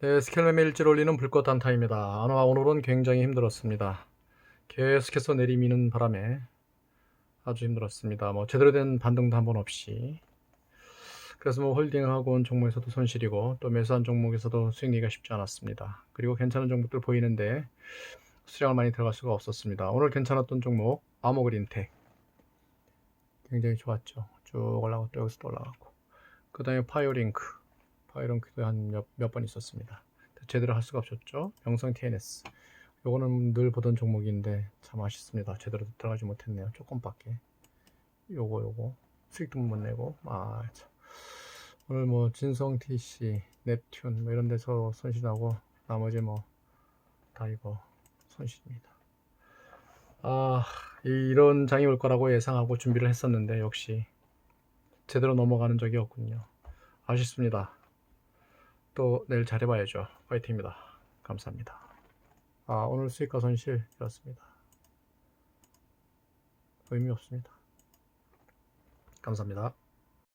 네, 스켈렘의 일지를 올리는 불꽃 단타입니다. 아마 오늘은 굉장히 힘들었습니다. 계속해서 내리미는 바람에 아주 힘들었습니다. 뭐 제대로 된 반등도 한 번 없이. 그래서 뭐온 종목에서도 손실이고 또 매수한 종목에서도 수익 내기가 쉽지 않았습니다. 그리고 괜찮은 종목들 보이는데 수량을 많이 들어갈 수가 없었습니다. 오늘 괜찮았던 종목 아모그린텍 굉장히 좋았죠. 쭉 올라가고 또 여기서 또 올라가고 그 다음에 파이어링크 파 이어링크도 한몇번 있었습니다. 제대로 할 수가 없었죠. 명성 TNS 요거는 늘 보던 종목인데 참 아쉽습니다. 제대로 들어가지 못했네요. 조금밖에 요거 요거 수익도 못 내고 아 참. 오늘 뭐 진성 TC, 넵튠 뭐 이런 데서 손실하고 나머지 뭐 다 이거 손실입니다. 아 이- 이런 장이 올 거라고 예상하고 준비를 했었는데 역시 제대로 넘어가는 적이 없군요. 아쉽습니다. 또 내일 잘해봐야죠. 화이팅입니다. 감사합니다. 아 오늘 수익과 손실 이렇습니다. 의미 없습니다. 감사합니다.